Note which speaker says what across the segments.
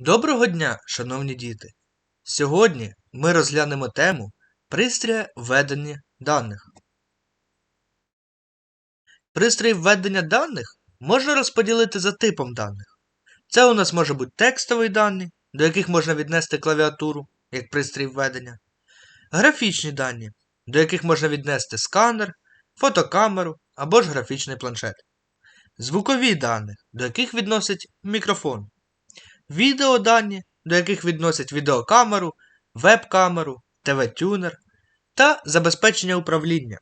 Speaker 1: Доброго дня, шановні діти! Сьогодні ми розглянемо тему пристрія введення даних. Пристрій введення даних можна розподілити за типом даних. Це у нас може бути текстові дані, до яких можна віднести клавіатуру, як пристрій введення, графічні дані, до яких можна віднести сканер, фотокамеру або ж графічний планшет, звукові дані, до яких відносять мікрофон відеодані, до яких відносять відеокамеру, веб-камеру, ТВ-тюнер та забезпечення управління,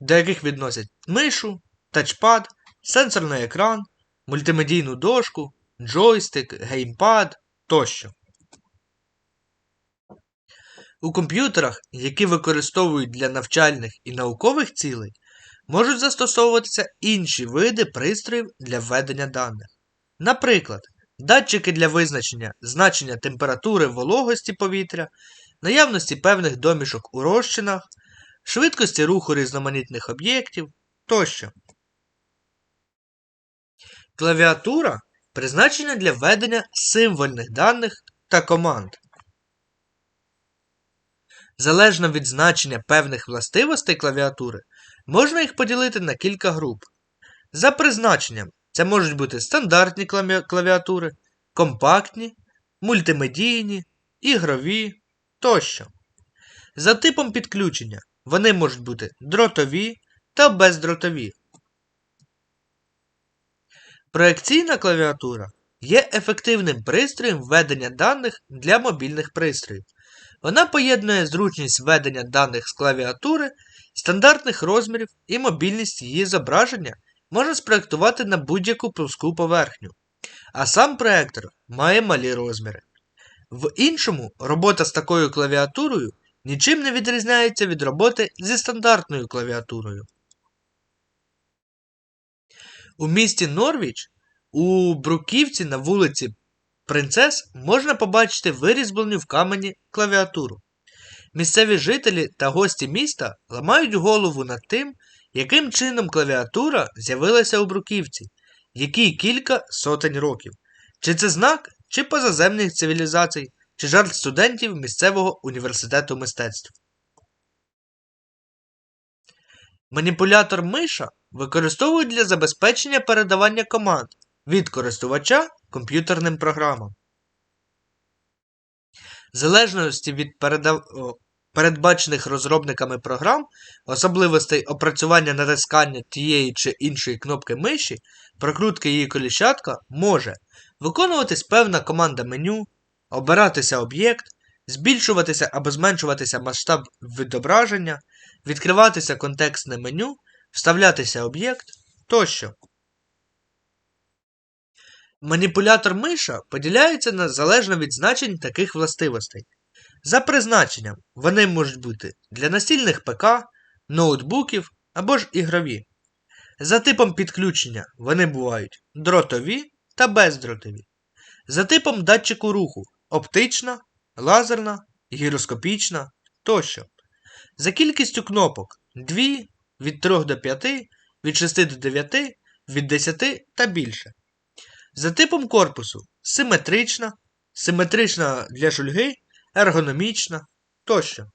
Speaker 1: до яких відносять мишу, тачпад, сенсорний екран, мультимедійну дошку, джойстик, геймпад тощо. У комп'ютерах, які використовують для навчальних і наукових цілей, можуть застосовуватися інші види пристроїв для введення даних. Наприклад, датчики для визначення значення температури вологості повітря, наявності певних домішок у розчинах, швидкості руху різноманітних об'єктів тощо. Клавіатура призначена для введення символьних даних та команд. Залежно від значення певних властивостей клавіатури, можна їх поділити на кілька груп. За призначенням це можуть бути стандартні клавіатури, компактні, мультимедійні, ігрові тощо. За типом підключення вони можуть бути дротові та бездротові. Проекційна клавіатура є ефективним пристроєм введення даних для мобільних пристроїв. Вона поєднує зручність введення даних з клавіатури, стандартних розмірів і мобільність її зображення можна спроектувати на будь-яку плоску поверхню, а сам проектор має малі розміри. В іншому робота з такою клавіатурою нічим не відрізняється від роботи зі стандартною клавіатурою. У місті Норвіч у Бруківці на вулиці Принцес можна побачити вирізблену в камені клавіатуру. Місцеві жителі та гості міста ламають голову над тим, яким чином клавіатура з'явилася у Бруківці, якій кілька сотень років? Чи це знак, чи позаземних цивілізацій, чи жарт студентів місцевого університету мистецтв? Маніпулятор миша використовують для забезпечення передавання команд від користувача комп'ютерним програмам. В залежності від передав передбачених розробниками програм, особливостей опрацювання натискання тієї чи іншої кнопки миші, прокрутки її коліщатка може виконуватись певна команда меню, обиратися об'єкт, збільшуватися або зменшуватися масштаб відображення, відкриватися контекстне меню, вставлятися об'єкт тощо. Маніпулятор миша поділяється на залежно від значень таких властивостей. За призначенням вони можуть бути для настільних ПК, ноутбуків або ж ігрові. За типом підключення вони бувають дротові та бездротові. За типом датчику руху оптична, лазерна, гіроскопічна тощо. За кількістю кнопок 2, від 3 до 5, від 6 до 9, від 10 та більше. За типом корпусу симетрична, симетрична для шульги ергономічна тощо.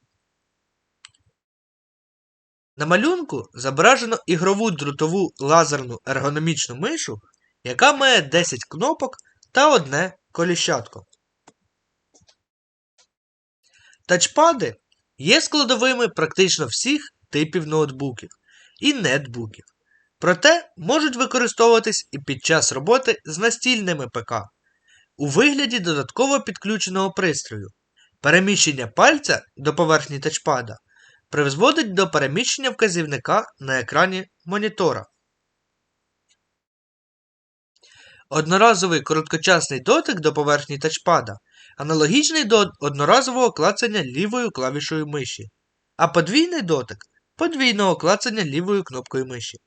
Speaker 1: На малюнку зображено ігрову дротову лазерну ергономічну мишу, яка має 10 кнопок та одне коліщатко. Тачпади є складовими практично всіх типів ноутбуків і нетбуків. Проте можуть використовуватись і під час роботи з настільними ПК у вигляді додатково підключеного пристрою, Переміщення пальця до поверхні тачпада призводить до переміщення вказівника на екрані монітора. Одноразовий короткочасний дотик до поверхні тачпада аналогічний до одноразового клацання лівою клавішою миші, а подвійний дотик подвійного клацання лівою кнопкою миші.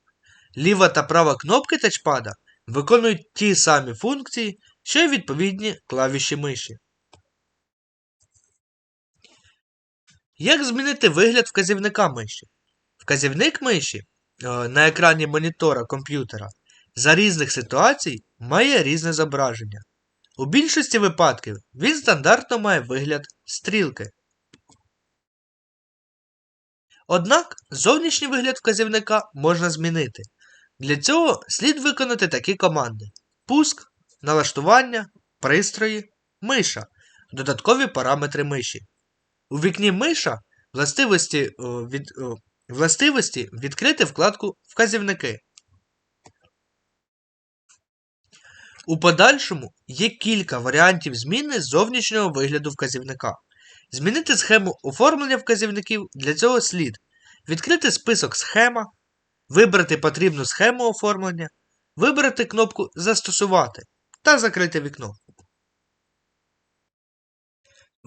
Speaker 1: Ліва та права кнопки тачпада виконують ті самі функції, що й відповідні клавіші миші. Як змінити вигляд вказівника миші? Вказівник миші е, на екрані монітора комп'ютера за різних ситуацій має різне зображення. У більшості випадків він стандартно має вигляд стрілки. Однак зовнішній вигляд вказівника можна змінити. Для цього слід виконати такі команди: пуск, налаштування, пристрої, миша, додаткові параметри миші. У вікні миша властивості, від, властивості відкрити вкладку Вказівники. У подальшому є кілька варіантів зміни зовнішнього вигляду вказівника. Змінити схему оформлення вказівників для цього слід відкрити список схема, вибрати потрібну схему оформлення, вибрати кнопку Застосувати та закрити вікно.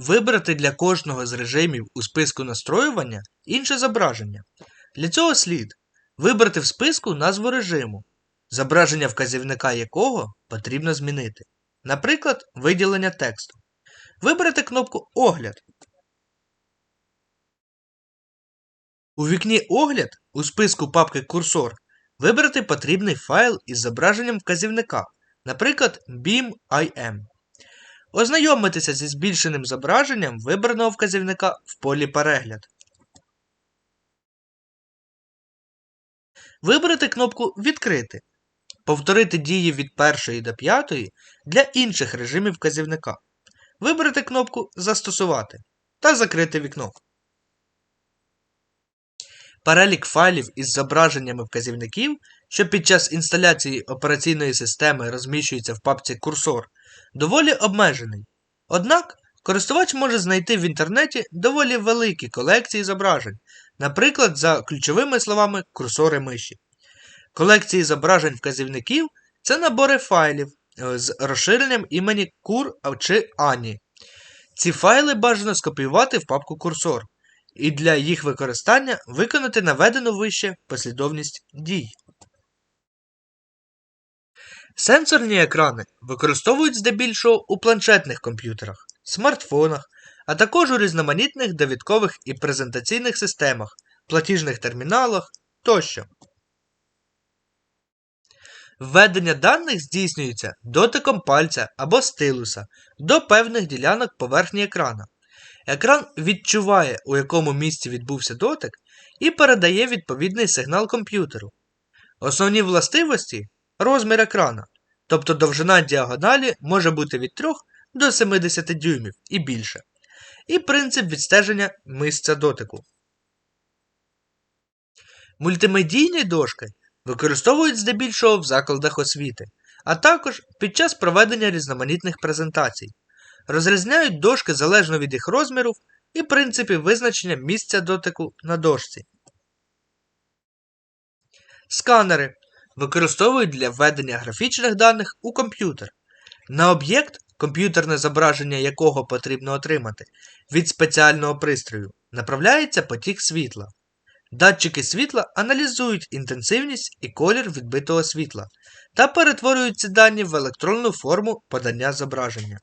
Speaker 1: Вибрати для кожного з режимів у списку настроювання інше зображення. Для цього слід вибрати в списку назву режиму, зображення вказівника якого потрібно змінити. Наприклад, виділення тексту. Вибрати кнопку Огляд. У вікні Огляд у списку папки Курсор вибрати потрібний файл із зображенням вказівника, наприклад, BIM.IM. Ознайомитися зі збільшеним зображенням вибраного вказівника в полі Перегляд. Вибрати кнопку Відкрити. Повторити дії від 1 до 5 для інших режимів вказівника. Вибрати кнопку Застосувати та закрити вікно. Перелік файлів із зображеннями вказівників, що під час інсталяції операційної системи розміщується в папці Курсор, доволі обмежений. Однак користувач може знайти в інтернеті доволі великі колекції зображень, наприклад, за ключовими словами курсори миші. Колекції зображень вказівників це набори файлів е, з розширенням імені Кур чи Ані. Ці файли бажано скопіювати в папку Курсор і для їх використання виконати наведену вище послідовність дій. Сенсорні екрани використовують здебільшого у планшетних комп'ютерах, смартфонах, а також у різноманітних довідкових і презентаційних системах, платіжних терміналах тощо. Введення даних здійснюється дотиком пальця або стилуса до певних ділянок поверхні екрана. Екран відчуває, у якому місці відбувся дотик, і передає відповідний сигнал комп'ютеру. Основні властивості розмір екрана, тобто довжина діагоналі може бути від 3 до 70 дюймів і більше. І принцип відстеження місця дотику. Мультимедійні дошки використовують здебільшого в закладах освіти, а також під час проведення різноманітних презентацій. Розрізняють дошки залежно від їх розмірів і принципів визначення місця дотику на дошці. Сканери використовують для введення графічних даних у комп'ютер. На об'єкт, комп'ютерне зображення якого потрібно отримати, від спеціального пристрою направляється потік світла. Датчики світла аналізують інтенсивність і колір відбитого світла та перетворюють ці дані в електронну форму подання зображення.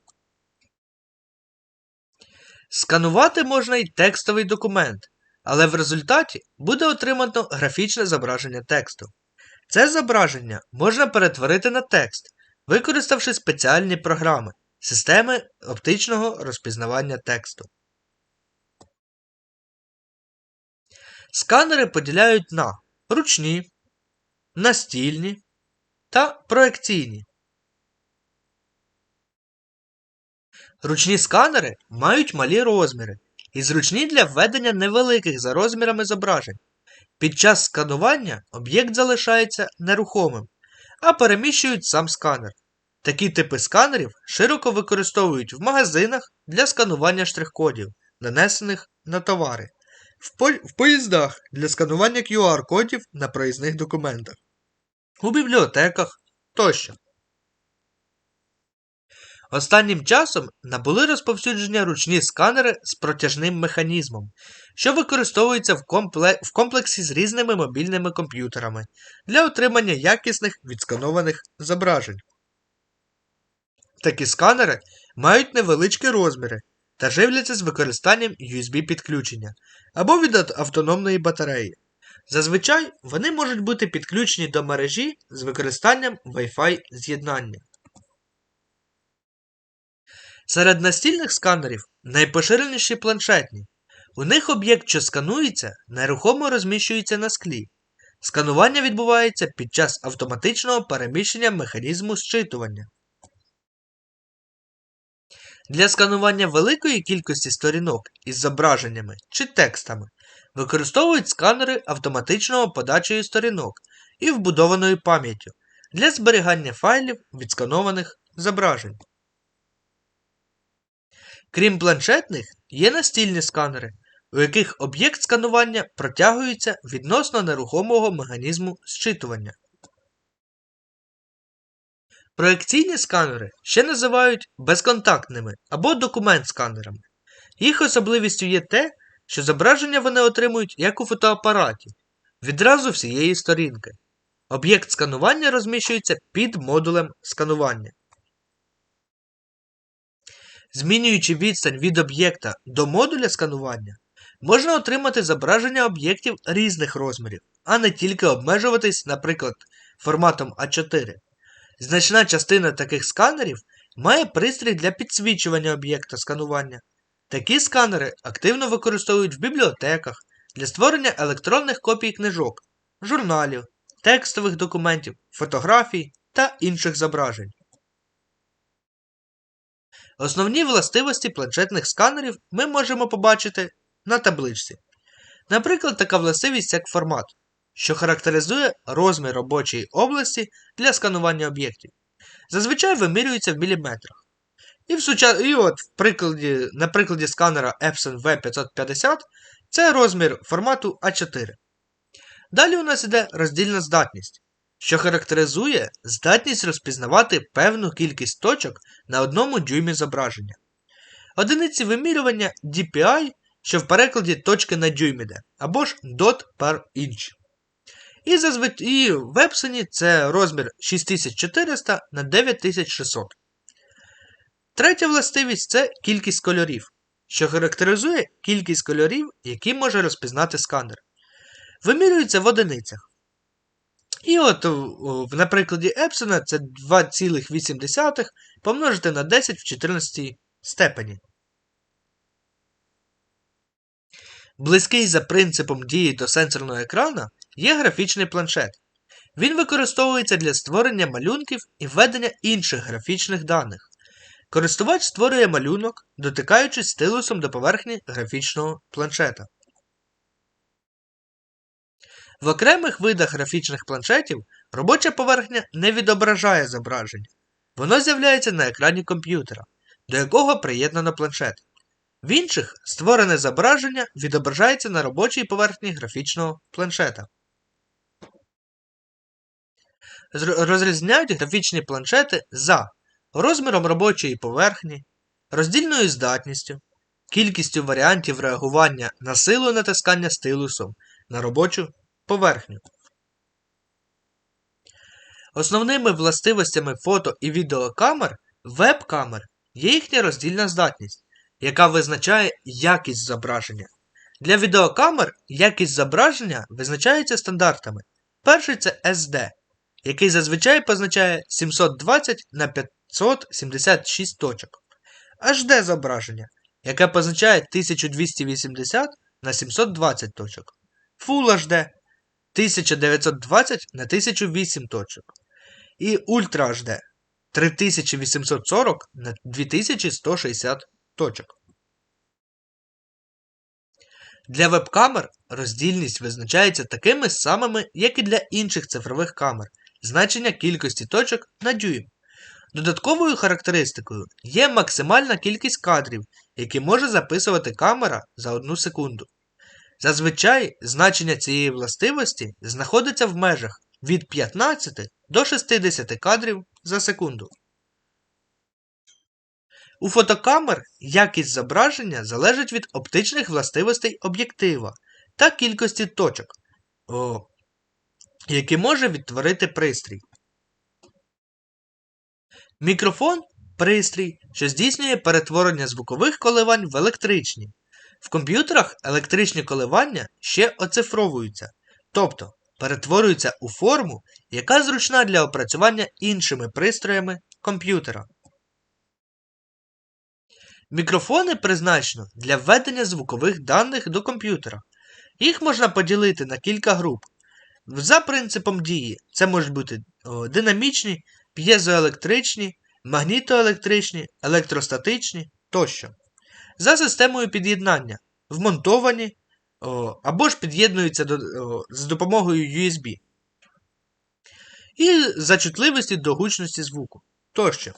Speaker 1: Сканувати можна й текстовий документ, але в результаті буде отримано графічне зображення тексту. Це зображення можна перетворити на текст, використавши спеціальні програми системи оптичного розпізнавання тексту. Сканери поділяють на ручні, настільні та проекційні. Ручні сканери мають малі розміри і зручні для введення невеликих за розмірами зображень. Під час сканування об'єкт залишається нерухомим, а переміщують сам сканер. Такі типи сканерів широко використовують в магазинах для сканування штрих-кодів, нанесених на товари, в, по... в поїздах для сканування QR-кодів на проїзних документах, у бібліотеках тощо. Останнім часом набули розповсюдження ручні сканери з протяжним механізмом, що використовуються в, компле... в комплексі з різними мобільними комп'ютерами для отримання якісних відсканованих зображень. Такі сканери мають невеличкі розміри та живляться з використанням USB-підключення або від автономної батареї. Зазвичай вони можуть бути підключені до мережі з використанням Wi-Fi з'єднання. Серед настільних сканерів найпоширеніші планшетні. У них об'єкт, що сканується, нерухомо розміщується на склі. Сканування відбувається під час автоматичного переміщення механізму зчитування. Для сканування великої кількості сторінок із зображеннями чи текстами використовують сканери автоматичного подачею сторінок і вбудованою пам'яттю для зберігання файлів відсканованих зображень. Крім планшетних, є настільні сканери, у яких об'єкт сканування протягується відносно нерухомого механізму зчитування. Проекційні сканери ще називають безконтактними або документ-сканерами. Їх особливістю є те, що зображення вони отримують як у фотоапараті, відразу всієї сторінки. Об'єкт сканування розміщується під модулем сканування. Змінюючи відстань від об'єкта до модуля сканування, можна отримати зображення об'єктів різних розмірів, а не тільки обмежуватись, наприклад, форматом А4. Значна частина таких сканерів має пристрій для підсвічування об'єкта сканування. Такі сканери активно використовують в бібліотеках для створення електронних копій книжок, журналів, текстових документів, фотографій та інших зображень. Основні властивості планшетних сканерів ми можемо побачити на табличці. Наприклад, така властивість як формат, що характеризує розмір робочої області для сканування об'єктів. Зазвичай вимірюється в міліметрах. І в суча... і от в прикладі, на прикладі сканера Epson V550 це розмір формату А4. Далі у нас йде роздільна здатність, що характеризує здатність розпізнавати певну кількість точок на одному дюймі зображення. Одиниці вимірювання DPI, що в перекладі точки на дюйм іде, або ж dot per inch. І зазвичай і в Epson це розмір 6400 на 9600. Третя властивість це кількість кольорів, що характеризує кількість кольорів, які може розпізнати сканер. Вимірюється в одиницях. І от, на прикладі Епсона це 2,8 помножити на 10 в 14 степені. Близький за принципом дії до сенсорного екрана є графічний планшет. Він використовується для створення малюнків і введення інших графічних даних. Користувач створює малюнок, дотикаючись стилусом до поверхні графічного планшета. В окремих видах графічних планшетів робоча поверхня не відображає зображення. Воно з'являється на екрані комп'ютера, до якого приєднано планшет. В інших створене зображення відображається на робочій поверхні графічного планшета. Розрізняють графічні планшети за розміром робочої поверхні, роздільною здатністю, кількістю варіантів реагування на силу натискання стилусом на робочу поверхню. Основними властивостями фото і відеокамер веб-камер є їхня роздільна здатність, яка визначає якість зображення. Для відеокамер якість зображення визначається стандартами. Перший це SD, який зазвичай позначає 720 на 576 точок. HD зображення, яке позначає 1280 на 720 точок. Full HD 1920 на 1008 точок. І Ultra HD 3840 на 2160 точок. Для веб-камер роздільність визначається такими самими, як і для інших цифрових камер, значення кількості точок на дюйм. Додатковою характеристикою є максимальна кількість кадрів, які може записувати камера за одну секунду. Зазвичай значення цієї властивості знаходиться в межах від 15 до 60 кадрів за секунду. У фотокамер якість зображення залежить від оптичних властивостей об'єктива та кількості точок, о, які може відтворити пристрій. Мікрофон пристрій, що здійснює перетворення звукових коливань в електричні. В комп'ютерах електричні коливання ще оцифровуються, тобто перетворюються у форму, яка зручна для опрацювання іншими пристроями комп'ютера. Мікрофони призначено для введення звукових даних до комп'ютера. Їх можна поділити на кілька груп. За принципом дії це можуть бути динамічні, п'єзоелектричні, магнітоелектричні, електростатичні тощо. За системою під'єднання вмонтовані о, або ж під'єднуються з допомогою USB. І за чутливості до гучності звуку тощо.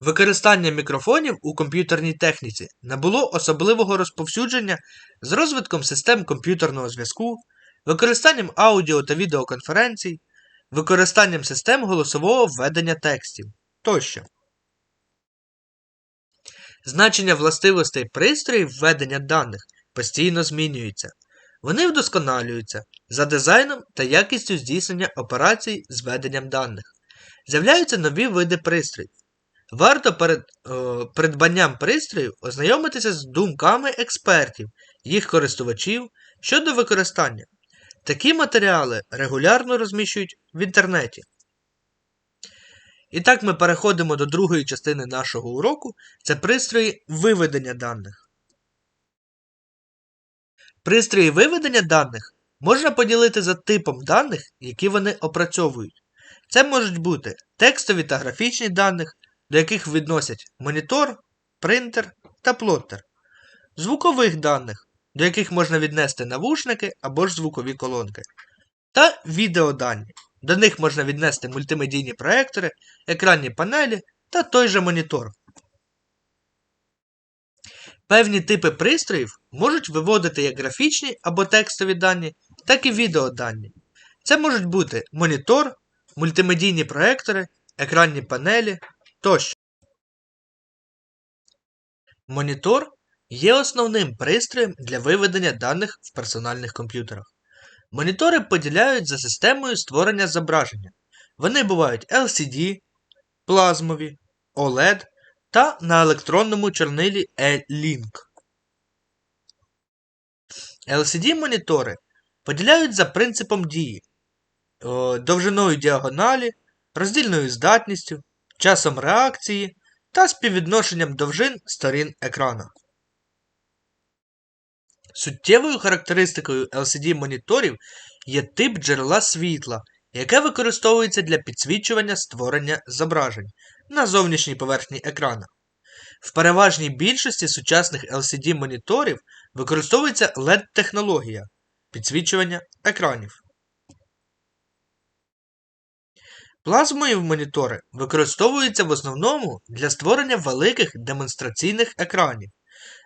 Speaker 1: Використання мікрофонів у комп'ютерній техніці набуло особливого розповсюдження з розвитком систем комп'ютерного зв'язку, використанням аудіо та відеоконференцій, використанням систем голосового введення текстів тощо. Значення властивостей пристроїв введення даних постійно змінюються. Вони вдосконалюються за дизайном та якістю здійснення операцій з веденням даних. З'являються нові види пристроїв. Варто перед о, придбанням пристроїв ознайомитися з думками експертів, їх користувачів щодо використання. Такі матеріали регулярно розміщують в інтернеті. І так ми переходимо до другої частини нашого уроку це пристрої виведення даних. Пристрої виведення даних можна поділити за типом даних, які вони опрацьовують. Це можуть бути текстові та графічні даних, до яких відносять монітор, принтер та плоттер, звукових даних, до яких можна віднести навушники або ж звукові колонки, та відеодані. До них можна віднести мультимедійні проектори, екранні панелі та той же монітор. Певні типи пристроїв можуть виводити як графічні або текстові дані, так і відеодані. Це можуть бути монітор, мультимедійні проектори, екранні панелі тощо. Монітор є основним пристроєм для виведення даних в персональних комп'ютерах. Монітори поділяють за системою створення зображення. Вони бувають LCD, плазмові, OLED та на електронному чорнилі E-Link. LCD-монітори поділяють за принципом дії, довжиною діагоналі, роздільною здатністю, часом реакції та співвідношенням довжин сторін екрана. Суттєвою характеристикою LCD-моніторів є тип джерела світла, яке використовується для підсвічування створення зображень на зовнішній поверхні екрана. В переважній більшості сучасних LCD-моніторів використовується LED-технологія підсвічування екранів. Плазмові монітори використовуються в основному для створення великих демонстраційних екранів,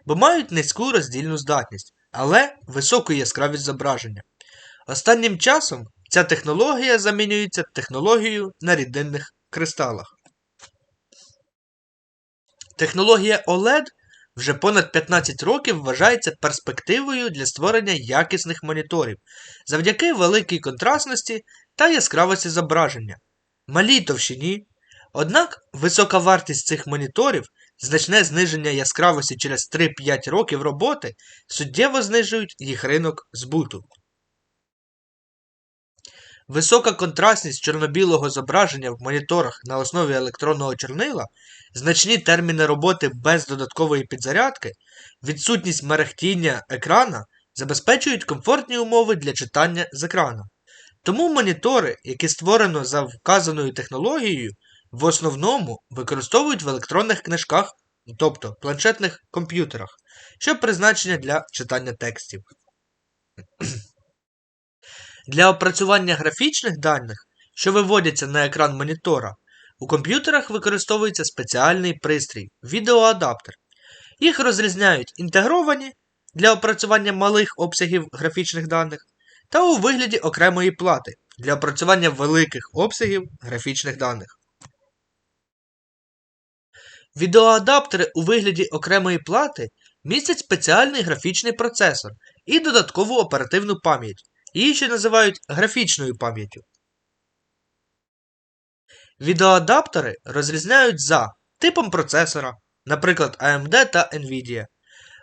Speaker 1: бо мають низьку роздільну здатність, але високу яскравість зображення. Останнім часом ця технологія замінюється технологією на рідинних кристалах. Технологія OLED вже понад 15 років вважається перспективою для створення якісних моніторів завдяки великій контрастності та яскравості зображення, малій товщині. Однак висока вартість цих моніторів, значне зниження яскравості через 3-5 років роботи суттєво знижують їх ринок збуту. Висока контрастність чорно-білого зображення в моніторах на основі електронного чорнила, значні терміни роботи без додаткової підзарядки, відсутність мерехтіння екрана забезпечують комфортні умови для читання з екрана. Тому монітори, які створено за вказаною технологією, в основному використовують в електронних книжках, тобто планшетних комп'ютерах, що призначення для читання текстів. Для опрацювання графічних даних, що виводяться на екран монітора, у комп'ютерах використовується спеціальний пристрій відеоадаптер. Їх розрізняють інтегровані для опрацювання малих обсягів графічних даних та у вигляді окремої плати для опрацювання великих обсягів графічних даних. Відеоадаптери у вигляді окремої плати містять спеціальний графічний процесор і додаткову оперативну пам'ять. Її ще називають графічною пам'яттю. Відеоадаптери розрізняють за типом процесора, наприклад, AMD та Nvidia,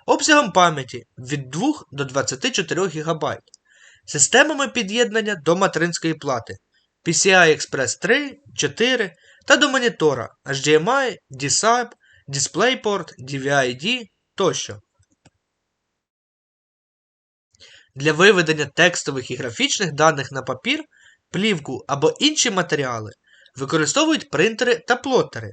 Speaker 1: обсягом пам'яті від 2 до 24 ГБ, системами під'єднання до материнської плати PCI Express 3, 4, та до монітора HDMI, DSAP, DisplayPort, DVI-D тощо. Для виведення текстових і графічних даних на папір, плівку або інші матеріали використовують принтери та плотери.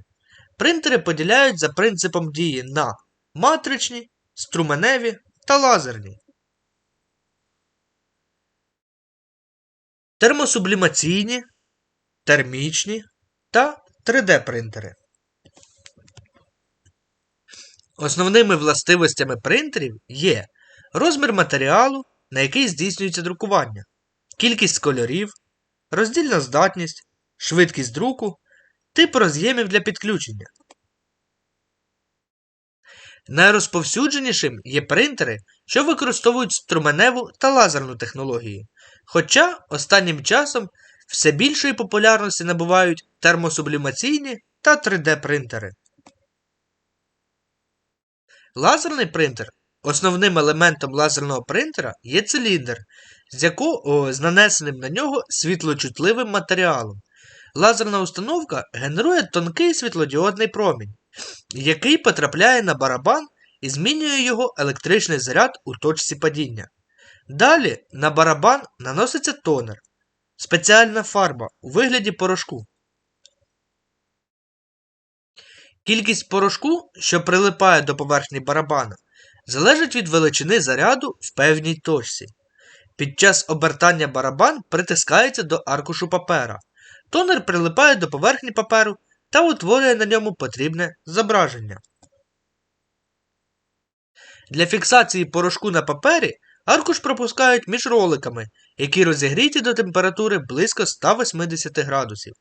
Speaker 1: Принтери поділяють за принципом дії на матричні, струменеві та лазерні. Термосублімаційні, термічні та 3D принтери. Основними властивостями принтерів є розмір матеріалу, на який здійснюється друкування, кількість кольорів, роздільна здатність, швидкість друку, тип роз'ємів для підключення. Найрозповсюдженішим є принтери, що використовують струменеву та лазерну технології, хоча останнім часом все більшої популярності набувають термосублімаційні та 3D принтери. Лазерний принтер Основним елементом лазерного принтера є циліндр, з якого з нанесеним на нього світлочутливим матеріалом. Лазерна установка генерує тонкий світлодіодний промінь, який потрапляє на барабан і змінює його електричний заряд у точці падіння. Далі на барабан наноситься тонер, спеціальна фарба у вигляді порошку. Кількість порошку, що прилипає до поверхні барабана, залежить від величини заряду в певній точці. Під час обертання барабан притискається до аркушу папера. Тонер прилипає до поверхні паперу та утворює на ньому потрібне зображення. Для фіксації порошку на папері аркуш пропускають між роликами, які розігріті до температури близько 180 градусів.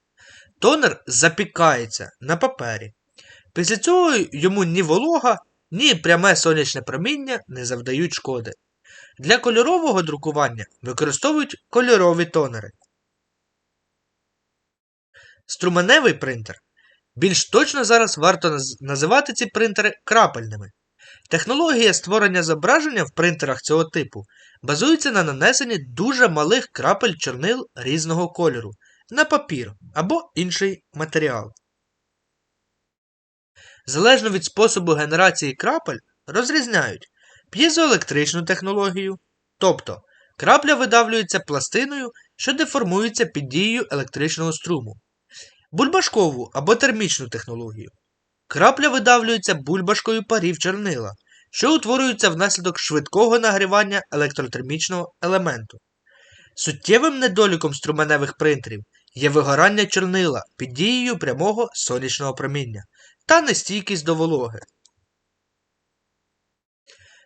Speaker 1: Тонер запікається на папері. Після цього йому ні волога, ні пряме сонячне проміння не завдають шкоди. Для кольорового друкування використовують кольорові тонери. Струменевий принтер. Більш точно зараз варто називати ці принтери крапельними. Технологія створення зображення в принтерах цього типу базується на нанесенні дуже малих крапель чорнил різного кольору на папір або інший матеріал. Залежно від способу генерації крапель, розрізняють п'єзоелектричну технологію, тобто крапля видавлюється пластиною, що деформується під дією електричного струму, бульбашкову або термічну технологію. Крапля видавлюється бульбашкою парів чорнила, що утворюються внаслідок швидкого нагрівання електротермічного елементу. Суттєвим недоліком струменевих принтерів є вигорання чорнила під дією прямого сонячного проміння та нестійкість до вологи.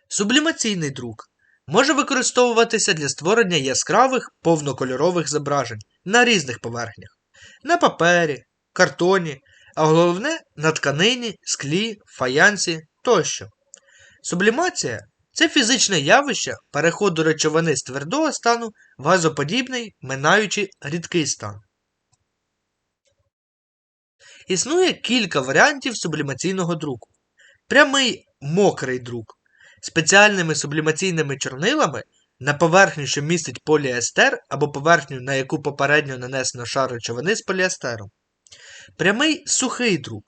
Speaker 1: Сублімаційний друк може використовуватися для створення яскравих повнокольорових зображень на різних поверхнях, на папері, картоні, а головне на тканині, склі, фаянсі тощо. Сублімація це фізичне явище переходу речовини з твердого стану в газоподібний, минаючи рідкий стан. Існує кілька варіантів сублімаційного друку. Прямий мокрий друк. Спеціальними сублімаційними чорнилами на поверхню, що містить поліестер, або поверхню, на яку попередньо нанесено шар речовини з поліестером. Прямий сухий друк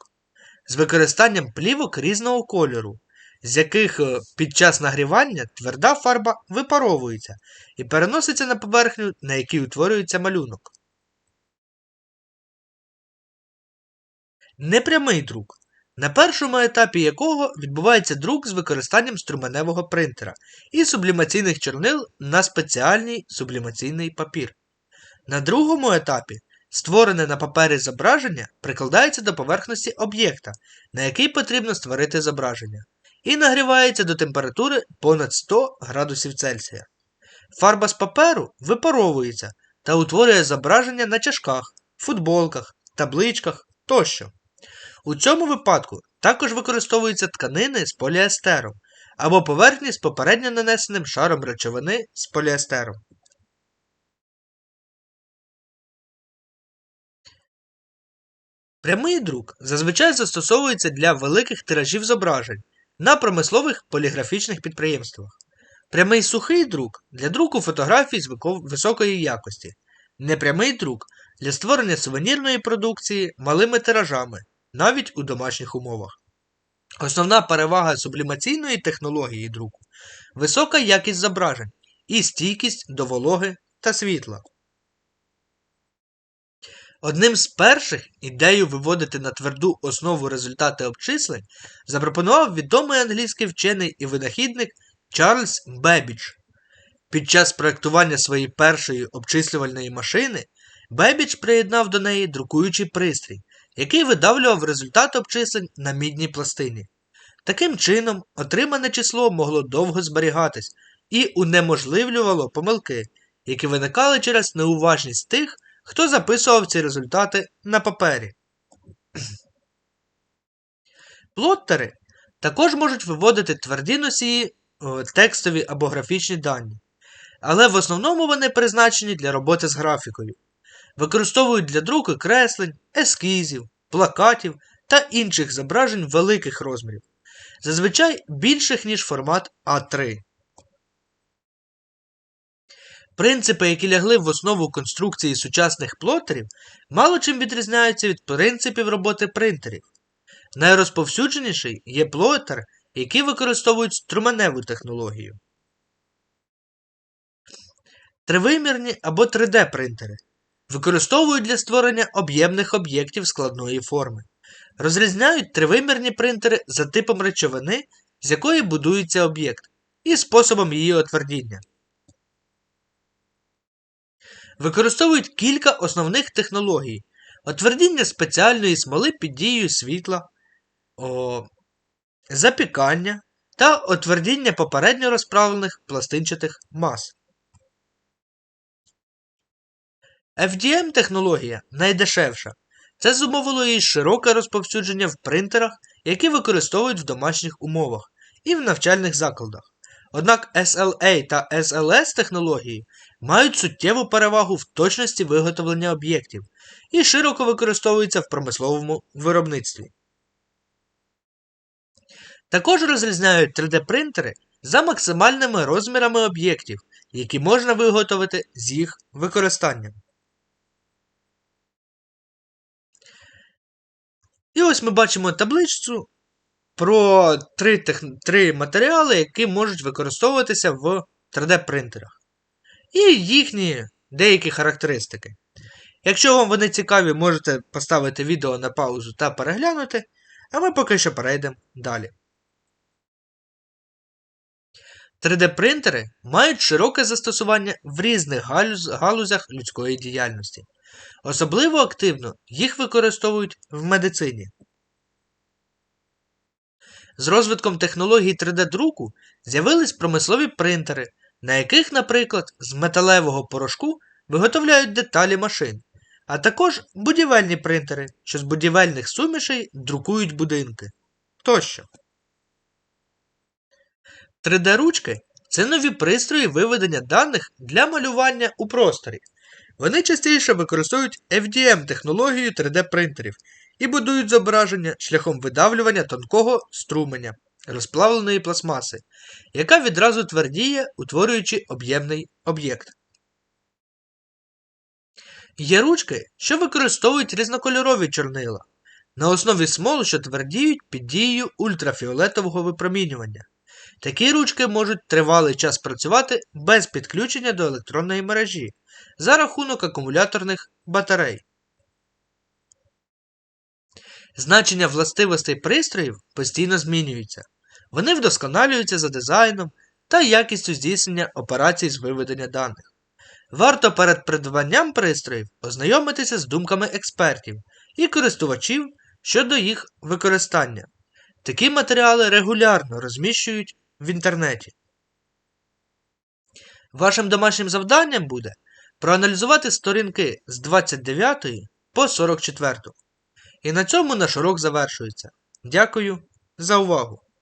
Speaker 1: з використанням плівок різного кольору, з яких е, під час нагрівання тверда фарба випаровується і переноситься на поверхню, на якій утворюється малюнок. Непрямий друк, на першому етапі якого відбувається друк з використанням струменевого принтера і сублімаційних чорнил на спеціальний сублімаційний папір. На другому етапі створене на папері зображення прикладається до поверхності об'єкта, на який потрібно створити зображення, і нагрівається до температури понад 100 градусів Цельсія. Фарба з паперу випаровується та утворює зображення на чашках, футболках, табличках тощо. У цьому випадку також використовуються тканини з поліестером або поверхні з попередньо нанесеним шаром речовини з поліестером. Прямий друк зазвичай застосовується для великих тиражів зображень на промислових поліграфічних підприємствах. Прямий сухий друк для друку фотографій з високої якості. Непрямий друк для створення сувенірної продукції малими тиражами, навіть у домашніх умовах. Основна перевага сублімаційної технології друку висока якість зображень і стійкість до вологи та світла. Одним з перших ідею виводити на тверду основу результати обчислень запропонував відомий англійський вчений і винахідник Чарльз Бебідж. Під час проєктування своєї першої обчислювальної машини Бебідж приєднав до неї друкуючий пристрій, який видавлював результат обчислень на мідній пластині. Таким чином, отримане число могло довго зберігатись і унеможливлювало помилки, які виникали через неуважність тих, хто записував ці результати на папері. Плоттери також можуть виводити тверді носії, текстові або графічні дані, але в основному вони призначені для роботи з графікою. Використовують для друку креслень, ескізів, плакатів та інших зображень великих розмірів, зазвичай більших, ніж формат А3. Принципи, які лягли в основу конструкції сучасних плотерів, мало чим відрізняються від принципів роботи принтерів. Найрозповсюдженіший є плотер, який використовують струменеву технологію. Тривимірні або 3D принтери використовують для створення об'ємних об'єктів складної форми. Розрізняють тривимірні принтери за типом речовини, з якої будується об'єкт, і способом її отвердіння. Використовують кілька основних технологій: отвердіння спеціальної смоли під дією світла, о, запікання та отвердіння попередньо розправлених пластинчатих мас. FDM технологія найдешевша. Це зумовило її широке розповсюдження в принтерах, які використовують в домашніх умовах і в навчальних закладах. Однак SLA та SLS технології мають суттєву перевагу в точності виготовлення об'єктів і широко використовуються в промисловому виробництві. Також розрізняють 3D-принтери за максимальними розмірами об'єктів, які можна виготовити з їх використанням. І ось ми бачимо табличку про три, три матеріали, які можуть використовуватися в 3D-принтерах. І їхні деякі характеристики. Якщо вам вони цікаві, можете поставити відео на паузу та переглянути, а ми поки що перейдемо далі. 3D-принтери мають широке застосування в різних галузях людської діяльності. Особливо активно їх використовують в медицині. З розвитком технологій 3D-друку з'явились промислові принтери, на яких, наприклад, з металевого порошку виготовляють деталі машин, а також будівельні принтери, що з будівельних сумішей друкують будинки тощо. 3D-ручки це нові пристрої виведення даних для малювання у просторі. Вони частіше використовують FDM-технологію 3D-принтерів і будують зображення шляхом видавлювання тонкого струменя розплавленої пластмаси, яка відразу твердіє, утворюючи об'ємний об'єкт. Є ручки, що використовують різнокольорові чорнила на основі смол, що твердіють під дією ультрафіолетового випромінювання. Такі ручки можуть тривалий час працювати без підключення до електронної мережі за рахунок акумуляторних батарей. Значення властивостей пристроїв постійно змінюються. Вони вдосконалюються за дизайном та якістю здійснення операцій з виведення даних. Варто перед придбанням пристроїв ознайомитися з думками експертів і користувачів щодо їх використання. Такі матеріали регулярно розміщують в інтернеті. Вашим домашнім завданням буде проаналізувати сторінки з 29 по 44. І на цьому наш урок завершується. Дякую за увагу!